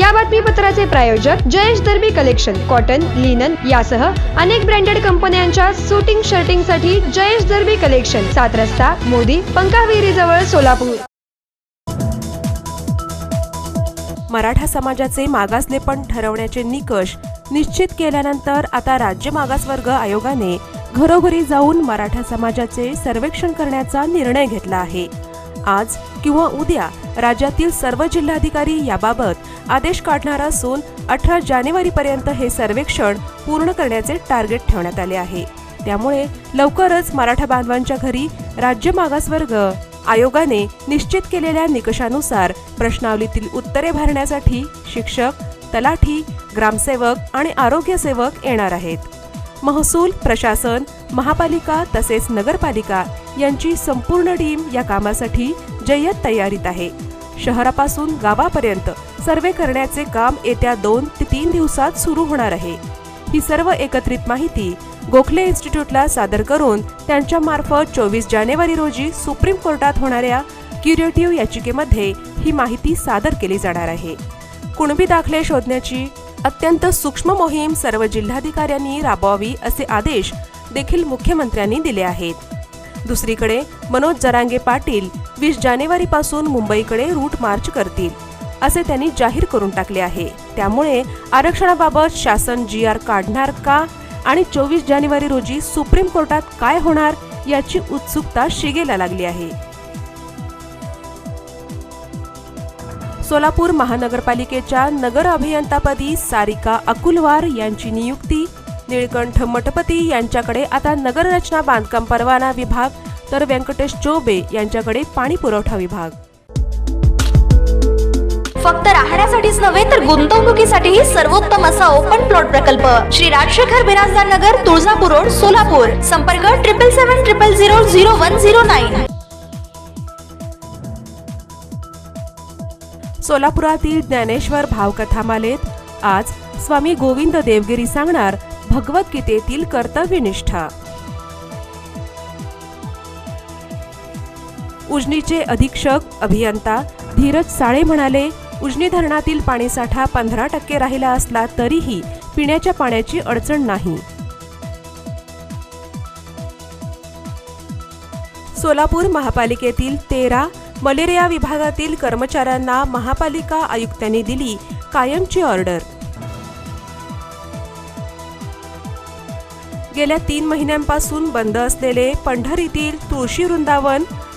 या बातमीपत्राचे प्रायोजक Jayesh Darbi collection cotton linen यासह अनेक ब्रँडेड कंपन्यांच्या सुटिंग शर्टिंगसाठी जयेश दर्बी कलेक्शन सात रस्ता मोदी पंकाविहिरी जवळ सोलापूर. मराठा समाजाचे मागासलेपण ठरवण्याचे निकष निश्चित केल्यानंतर आता राज्य मागासवर्ग आयोगाने घरोघरी जाऊन मराठा समाजाचे सर्वेक्षण करण्याचा निर्णय घेतला आहे. आज किंवा उद्या राज्यातील सर्व जिल्हाधिकारी याबाबत आदेश काढणार असून अठरा जानेवारीपर्यंत हे सर्वेक्षण पूर्ण करण्याचे टार्गेट ठेवण्यात आले आहे. त्यामुळे लवकरच मराठा बांधवांच्या घरी राज्य मागासवर्ग आयोगाने निश्चित केलेल्या निकषानुसार प्रश्नावलीतील उत्तरे भरण्यासाठी शिक्षक तलाठी ग्रामसेवक आणि आरोग्य सेवक येणार आहेत. महसूल प्रशासन महापालिका तसेच नगरपालिका यांची संपूर्ण टीम या कामासाठी जय्यत तयारीत आहे. शहरापासून गावापर्यंत सर्वे करण्याचे काम येत्या दोन ते तीन दिवसात सुरू होणार आहे. ही सर्व एकत्रित माहिती गोखले इन्स्टिट्यूटला सादर करून त्यांच्या मार्फत चोवीस जानेवारी रोजी सुप्रीम कोर्टात होणाऱ्या क्युरेटिव्ह याचिकेमध्ये ही माहिती सादर केली जाणार आहे. कुणबी दाखले शोधण्याची अत्यंत सूक्ष्म मोहीम सर्व जिल्हाधिकाऱ्यांनी राबवावी असे आदेश देखील मुख्यमंत्र्यांनी दिले आहेत. दुसरीकडे मनोज जरांगे पाटील वीस जानेवारीपासून मुंबईकडे रूट मार्च करतील असे त्यांनी जाहीर करून टाकले आहे. त्यामुळे आरक्षणाबाबत शासन जी आर काढणार का आणि चोवीस जानेवारी रोजी सुप्रीम कोर्टात काय होणार याची उत्सुकता शिगेला लागली आहे. सोलापूर महानगरपालिकेच्या नगर अभियंतापदी सारिका अकुलवार यांची नियुक्ती निळकंठ मठपती यांच्याकडे आता नगररचना बांधकाम परवाना विभाग तर व्यंकटेश चोबे यांच्याकडे पाणी पुरवठा विभाग. फक्त राहण्यासाठीच नव्हे तर गुंतवणुकीसाठीही सर्वोत्तम असा ओपन प्लॉट प्रकल्प. श्री राजशेखर बिराजदार नगर तुळजापूर रोड सोलापूर. संपर्क triple seven triple zero zero one zero nine सोलापुरातील Dnyaneshwar भावकथामालेत आज स्वामी गोविंद देवगिरी सांगणार भगवद्गीतेतील कर्तव्यनिष्ठा. उजनीचे अधीक्षक अभियंता धीरज साळे म्हणाले उजनी धरणातील पाणीसाठा पंधरा टक्के राहिला असला तरीही पिण्याच्या पाण्याची अडचण नाही. सोलापूर महापालिकेतील तेरा मलेरिया विभागातील कर्मचाऱ्यांना महापालिका आयुक्तांनी दिली कायमची ऑर्डर. गेल्या तीन महिन्यांपासून बंद असलेले पंढरीतील तुळशी वृंदावन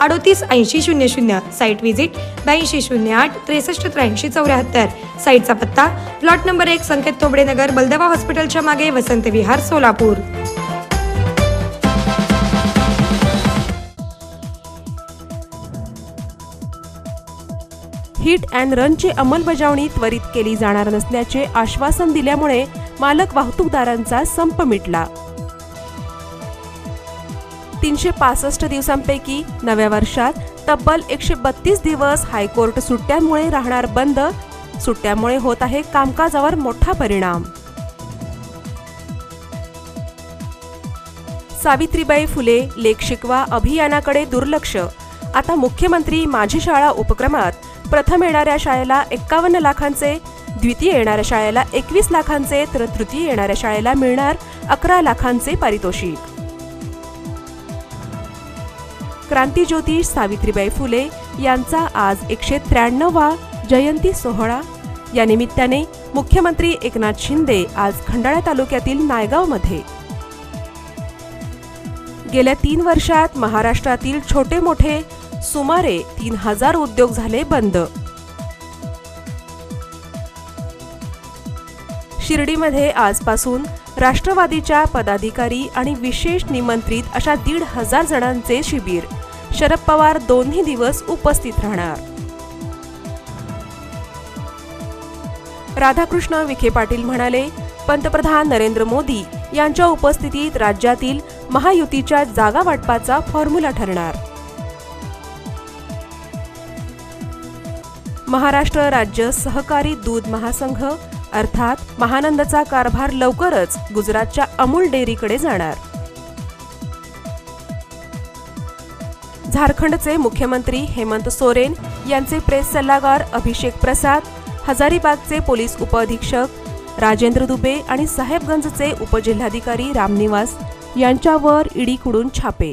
अडोतीस ऐंशी शून्य शून्य साईट व्हिजिट ब्याऐंशी शून्य आठ त्रेसष्ट त्र्याऐंशी चौऱ्याहत्तर. साईटचा पत्ता प्लॉट नंबर एक संकेत तोबडे नगर बलदवा हॉस्पिटलच्या मागे वसंत विहार सोलापूर. हिट अँड रनची अंमलबजावणी त्वरित केली जाणार नसल्याचे आश्वासन दिल्यामुळे मालक वाहतूकदारांचा संप मिटला. तीनशे पासष्ट दिवसांपैकी नव्या वर्षात तब्बल एकशे बत्तीस दिवस हायकोर्ट सुट्ट्यांमुळे राहणार बंद. सुट्ट्यामुळे होत आहे कामकाजावर मोठा परिणाम. सावित्रीबाई फुले लेख शिकवा अभियानाकडे दुर्लक्ष. आता मुख्यमंत्री माझी शाळा उपक्रमात प्रथम येणाऱ्या शाळेला एक्कावन्न लाखांचे द्वितीय येणाऱ्या शाळेला एकवीस लाखांचे तर तृतीय येणाऱ्या शाळेला मिळणार अकरा लाखांचे पारितोषिक. क्रांतीज्योती सावित्रीबाई फुले यांचा आज एकशे त्र्याण्णवा जयंती सोहळा. या निमित्ताने मुख्यमंत्री एकनाथ शिंदे आज खंडाळा तालुक्यातील नायगावमध्ये. गेल्या तीन वर्षात महाराष्ट्रातील छोटे मोठे सुमारे तीन हजार उद्योग झाले बंद. शिर्डीमध्ये आजपासून राष्ट्रवादीच्या पदाधिकारी आणि विशेष निमंत्रित अशा दीड हजार जणांचे शिबिर. शरद पवार दोन्ही दिवस उपस्थित राहणार. राधाकृष्ण विखे पाटील म्हणाले पंतप्रधान नरेंद्र मोदी यांच्या उपस्थितीत राज्यातील महायुतीच्या जागा वाटपाचा फॉर्म्युला ठरणार. महाराष्ट्र राज्य सहकारी दूध महासंघ अर्थात महानंदचा कारभार लवकरच गुजरातच्या अमूल डेअरीकडे जाणार. झारखंडचे मुख्यमंत्री हेमंत सोरेन यांचे प्रेस सल्लागार अभिषेक प्रसाद हजारीबागचे पोलीस उपअधीक्षक राजेंद्र दुबे आणि साहेबगंजचे उपजिल्हाधिकारी रामनिवास यांच्यावर ईडीकडून छापे.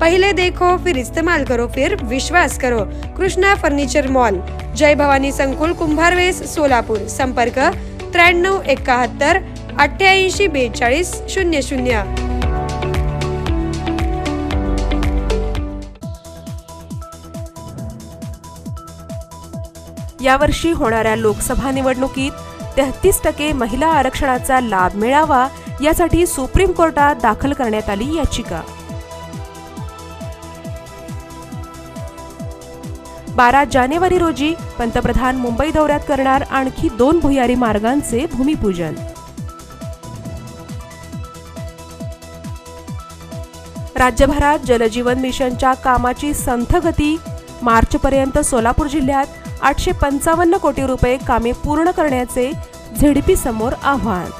पहिले देखो फिर इस्तेमाल करो फिर विश्वास करो। Krishna furniture mall. जय भवानी संकुल कुंभारवेस सोलापूर। संपर्क त्र्याण्णव एकाहत्तर अठ्ठ्याऐंशी बेचाळीस शून्य शून्य. यावर्षी होणाऱ्या लोकसभा निवडणुकीत तेहतीस टक्के महिला आरक्षणाचा लाभ मिळावा यासाठी सुप्रीम कोर्टात दाखल करण्यात आली याचिका. बारा जानेवारी रोजी पंतप्रधान मुंबई दौऱ्यात करणार आणखी दोन भुयारी मार्गांचे भूमिपूजन. राज्यभरात जलजीवन मिशनच्या कामाची संथ गती मार्चपर्यंत सोलापूर जिल्ह्यात आठशे पंचावन्न कोटी रुपये कामे पूर्ण करण्याचे झेडपी समोर आव्हान.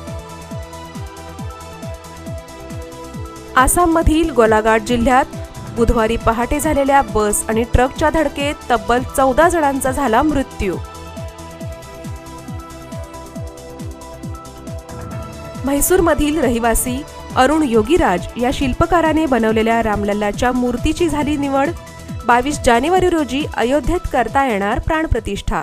आसाममधील गोलाघाट जिल्ह्यात बुधवारी पहाटे झालेल्या बस आणि ट्रकच्या धडकेत तब्बल चौदा जणांचा झाला मृत्यू. म्हैसूरमधील रहिवासी अरुण योगीराज या शिल्पकाराने बनवलेल्या रामलल्लाच्या मूर्तीची झाली निवड बावीस जानेवारी रोजी अयोध्येत करता येणार प्राणप्रतिष्ठा.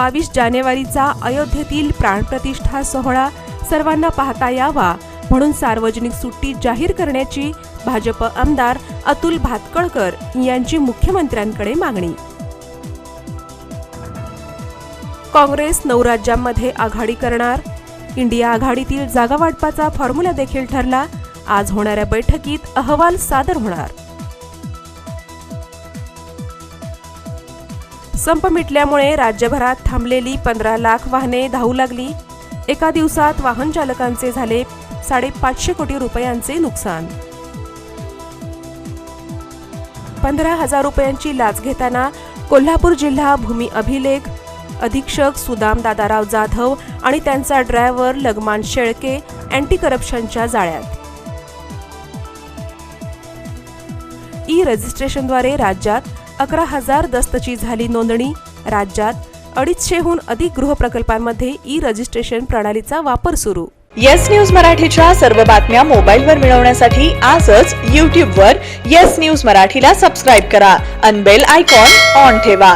बावीस जानेवारीचा अयोध्येतील प्राणप्रतिष्ठा सोहळा सर्वांना पाहता यावा म्हणून सार्वजनिक सुट्टी जाहीर करण्याची भाजप आमदार अतुल भातकळकर यांची मुख्यमंत्र्यांकडे मागणी. काँग्रेस नऊ राज्यांमध्ये आघाडी करणार. इंडिया आघाडीतील जागा वाटपाचा फॉर्म्युला देखील ठरला. आज होणाऱ्या बैठकीत अहवाल सादर होणार. संप मिटल्यामुळे राज्यभरात थांबलेली पंधरा लाख वाहने धावू लागली. एका दिवसात वाहन चालकांचे झाले साडेपाचशे कोटी रुपयांचे नुकसान. पंधरा हजार रुपयांची लाच घेताना कोल्हापूर जिल्हा भूमी अभिलेख अधीक्षक सुदाम दादाराव जाधव आणि त्यांचा ड्रायव्हर लगमान शेळके अँटी करप्शनच्या जाळ्यात. ई रजिस्ट्रेशनद्वारे राज्यात अकरा हजार दस्तची झाली नोंदणी. राज्यात अडीचशेहून अधिक गृहप्रकल्पांमध्ये ई रजिस्ट्रेशन प्रणालीचा वापर सुरू. येस न्यूज मराठीच्या सर्व बातम्या मोबाईलवर मिळवण्यासाठी आजच यूट्यूबवर येस न्यूज मराठीला सबस्क्राईब करा. अनबेल आयकॉन ऑन ठेवा.